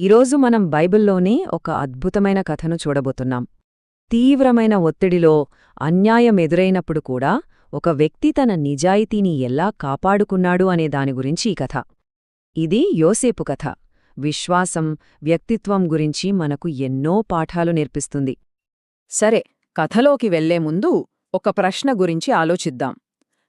ఈరోజు మనం బైబిల్లోనే ఒక అద్భుతమైన కథను చూడబోతున్నాం. తీవ్రమైన ఒత్తిడిలో అన్యాయం ఎదురైనప్పుడు కూడా ఒక వ్యక్తి తన నిజాయితీని ఎలా కాపాడుకున్నాడు అనే దాని గురించి ఈ కథ. ఇది యోసేపు కథ. విశ్వాసం వ్యక్తిత్వం గురించి మనకు ఎన్నో పాఠాలు నేర్పిస్తుంది. సరే కథలోకి వెళ్ళే ముందు ఒక ప్రశ్న గురించి ఆలోచిద్దాం.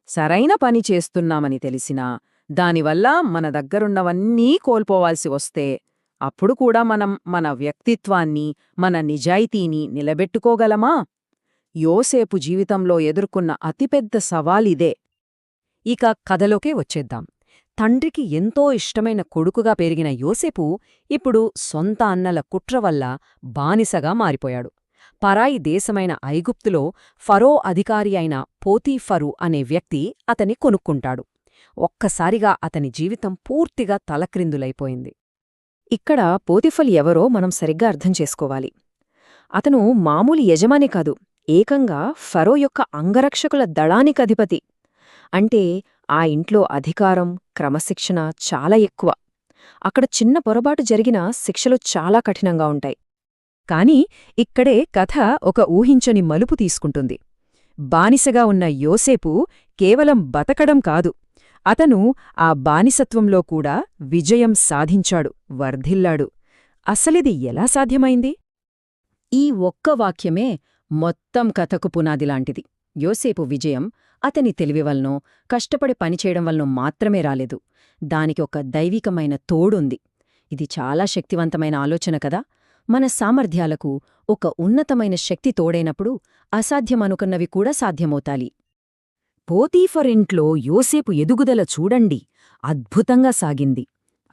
సరైన పని చేస్తున్నామని తెలిసినా దానివల్ల మన దగ్గరున్నవన్నీ కోల్పోవాల్సి వస్తే అప్పుడు కూడా మనం మన వ్యక్తిత్వాన్ని మన నిజాయితీని నిలబెట్టుకోగలమా? యోసేపు జీవితంలో ఎదుర్కొన్న అతిపెద్ద సవాలిదే ఇక కథలోకే వచ్చేద్దాం. తండ్రికి ఎంతో ఇష్టమైన కొడుకుగా పెరిగిన యోసేపు ఇప్పుడు సొంత అన్నల కుట్ర వల్ల బానిసగా మారిపోయాడు. పరాయి దేశమైన ఐగుప్తులో ఫరో అధికారి అయిన పోతీఫరు అనే వ్యక్తి అతని కొనుక్కుంటాడు. ఒక్కసారిగా అతని జీవితం పూర్తిగా తలక్రిందులైపోయింది. ఇక్కడ పోతిఫల్ ఎవరో మనం సరిగ్గా అర్థం చేసుకోవాలి. అతను మామూలు యజమాని కాదు ఏకంగా ఫరో యొక్క అంగరక్షకుల దళానికధిపతి అంటే ఆ ఇంట్లో అధికారం క్రమశిక్షణ చాలా ఎక్కువ. అక్కడ చిన్న పొరపాటు జరిగినా శిక్షలు చాలా కఠినంగా ఉంటాయి. కాని ఇక్కడే కథ ఒక ఊహించని మలుపు తీసుకుంటుంది. బానిసగా ఉన్న యోసేపు కేవలం బతకడం కాదు అతను ఆ బానిసత్వంలో కూడా విజయం సాధించాడు వర్ధిల్లాడు. అసలిది ఎలా సాధ్యమైంది? ఈ ఒక్క వాక్యమే మొత్తం కథకు పునాదిలాంటిది యోసేపు విజయం అతని తెలివివల్నో కష్టపడి పనిచేయడం వలనో మాత్రమే రాలేదు. దానికి ఒక దైవికమైన తోడుంది. ఇది చాలా శక్తివంతమైన ఆలోచన కదా? మన సామర్థ్యాలకు ఒక ఉన్నతమైన శక్తి తోడైనప్పుడు అసాధ్యమనుకున్నవి కూడా సాధ్యమవుతాలి పోతీఫరింట్లో యోసేపు ఎదుగుదల చూడండి అద్భుతంగా సాగింది.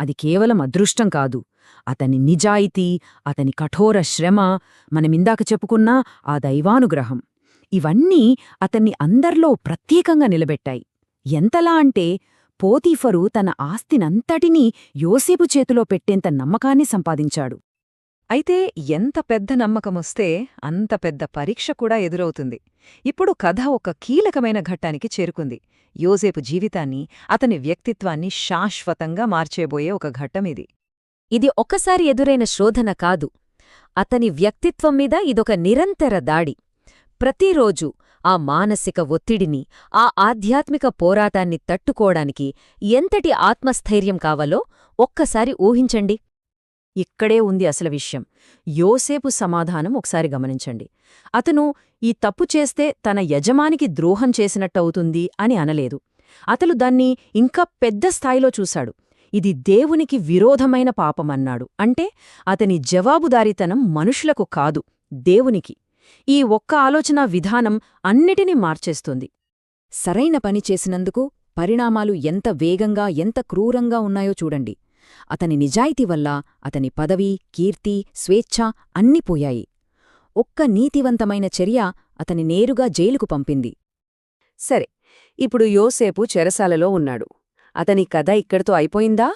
అది కేవలం అదృష్టం కాదు. అతని నిజాయితీ అతని కఠోర శ్రమ మనమిందాక చెప్పుకున్న ఆ దైవానుగ్రహం. ఇవన్నీ అతన్ని అందర్లో ప్రత్యేకంగా నిలబెట్టాయి. ఎంతలా అంటే పోతీఫరు తన ఆస్తినంతటినీ యోసేపు చేతిలో పెట్టేంత నమ్మకాన్ని సంపాదించాడు. అయితే ఎంత పెద్ద నమ్మకమొస్తే అంత పెద్ద పరీక్ష కూడా ఎదురవుతుంది. ఇప్పుడు కథ ఒక కీలకమైన ఘట్టానికి చేరుకుంది. యోసేపు జీవితాన్ని అతని వ్యక్తిత్వాన్ని శాశ్వతంగా మార్చేబోయే ఒక ఘట్టమిది. ఇది ఒకసారి ఎదురైన శోధన కాదు. అతని వ్యక్తిత్వం మీద ఇదొక నిరంతర దాడి. ప్రతిరోజూ ఆ మానసిక ఒత్తిడిని ఆ ఆధ్యాత్మిక పోరాటాన్ని తట్టుకోవడానికి ఎంతటి ఆత్మస్థైర్యం కావాలో ఒక్కసారి ఊహించండి. ఇక్కడే ఉంది అసలు విషయం. యోసేపు సమాధానం ఒకసారి గమనించండి. అతను ఈ తప్పు చేస్తే తన యజమానికి ద్రోహం చేసినట్టవుతుంది అని అనలేదు. అతను దాన్ని ఇంకా పెద్ద స్థాయిలో చూశాడు. ఇది దేవునికి విరోధమైన పాపమన్నాడు అంటే అతని జవాబుదారీతనం మనుషులకు కాదు దేవునికి. ఈ ఒక్క ఆలోచన విధానం అన్నిటినీ మార్చేస్తుంది. సరైన పని చేసినందుకు పరిణామాలు ఎంత వేగంగా ఎంత క్రూరంగా ఉన్నాయో చూడండి. అతని నిజాయితీ వల్ల అతని పదవి కీర్తి స్వేచ్ఛ అన్నీ పోయాయి. ఒక్క నీతివంతమైన చర్య అతని నేరుగా జైలుకు పంపింది. సరే ఇప్పుడు యోసేపు చెరసాలలో ఉన్నాడు. అతని కథ ఇక్కడితో అయిపోయిందా?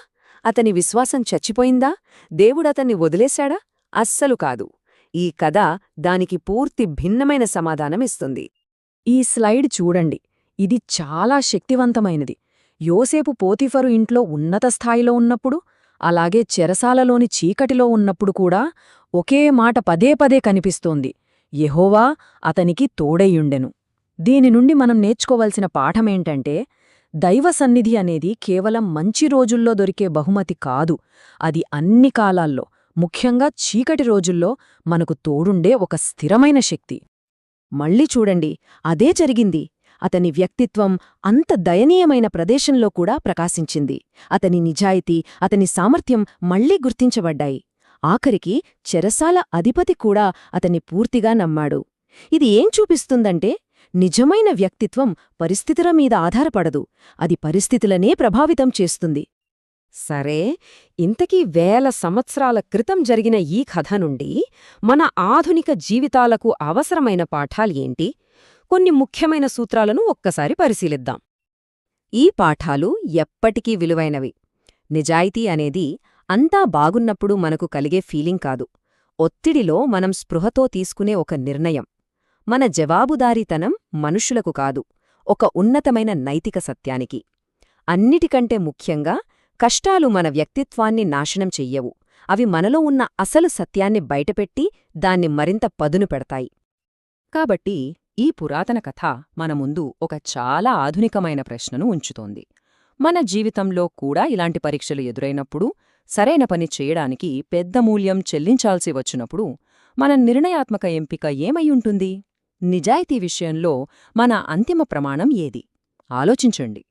అతని విశ్వాసం చచ్చిపోయిందా? దేవుడతన్ని వదిలేశాడా? అస్సలు కాదు. ఈ కథ దానికి పూర్తి భిన్నమైన సమాధానమిస్తుంది ఈ స్లైడ్ చూడండి. ఇది చాలా శక్తివంతమైనది. యోసేపు పోతిఫరు ఇంట్లో ఉన్నత స్థాయిలో ఉన్నప్పుడు అలాగే చెరసాలలోని చీకటిలో ఉన్నప్పుడు కూడా ఒకే మాట పదే పదే కనిపిస్తోంది. యెహోవా అతనికి తోడయ్యుండెను. దీని నుండి మనం నేర్చుకోవలసిన పాఠమేంటంటే దైవ సన్నిధి అనేది కేవలం మంచి రోజుల్లో దొరికే బహుమతి కాదు. అది అన్ని కాలాల్లో ముఖ్యంగా చీకటి రోజుల్లో మనకు తోడుండే ఒక స్థిరమైన శక్తి. మళ్ళీ చూడండి అదే జరిగింది. అతని వ్యక్తిత్వం అంత దయనీయమైన ప్రదేశంలో కూడా ప్రకాశించింది. అతని నిజాయితీ అతని సామర్థ్యం మళ్ళీ గుర్తించబడ్డాయి. ఆఖరికి చెరసాల అధిపతి కూడా అతన్ని పూర్తిగా నమ్మాడు. ఇది ఏం చూపిస్తుందంటే నిజమైన వ్యక్తిత్వం పరిస్థితుల మీద ఆధారపడదు. అది పరిస్థితులనే ప్రభావితం చేస్తుంది. సరే ఇంతకీ వేల సంవత్సరాల క్రితం జరిగిన ఈ కథ నుండి మన ఆధునిక జీవితాలకు అవసరమైన పాఠాలేంటి కొన్ని ముఖ్యమైన సూత్రాలను ఒక్కసారి పరిశీలిద్దాం. ఈ పాఠాలు ఎప్పటికీ విలువైనవి. నిజాయితీ అనేది అంతా బాగున్నప్పుడు మనకు కలిగే ఫీలింగ్ కాదు. ఒత్తిడిలో మనం స్పృహతో తీసుకునే ఒక నిర్ణయం. మన జవాబుదారీతనం మనుషులకు కాదు ఒక ఉన్నతమైన నైతిక సత్యానికి. అన్నిటికంటే ముఖ్యంగా కష్టాలు మన వ్యక్తిత్వాన్ని నాశనం చెయ్యవు. అవి మనలో ఉన్న అసలు సత్యాన్ని బయటపెట్టి దాన్ని మరింత పదును పెడతాయి. కాబట్టి ఈ పురాతన కథ మన ముందు ఒక చాలా ఆధునికమైన ప్రశ్నను ఉంచుతోంది. మన జీవితంలో కూడా ఇలాంటి పరీక్షలు ఎదురైనప్పుడు సరైన పని చేయడానికి పెద్ద మూల్యం చెల్లించాల్సి వచ్చినప్పుడు మన నిర్ణయాత్మక ఎంపిక ఏమైయుంటుంది నిజాయితీ విషయంలో మన అంతిమ ప్రమాణం ఏది? ఆలోచించండి.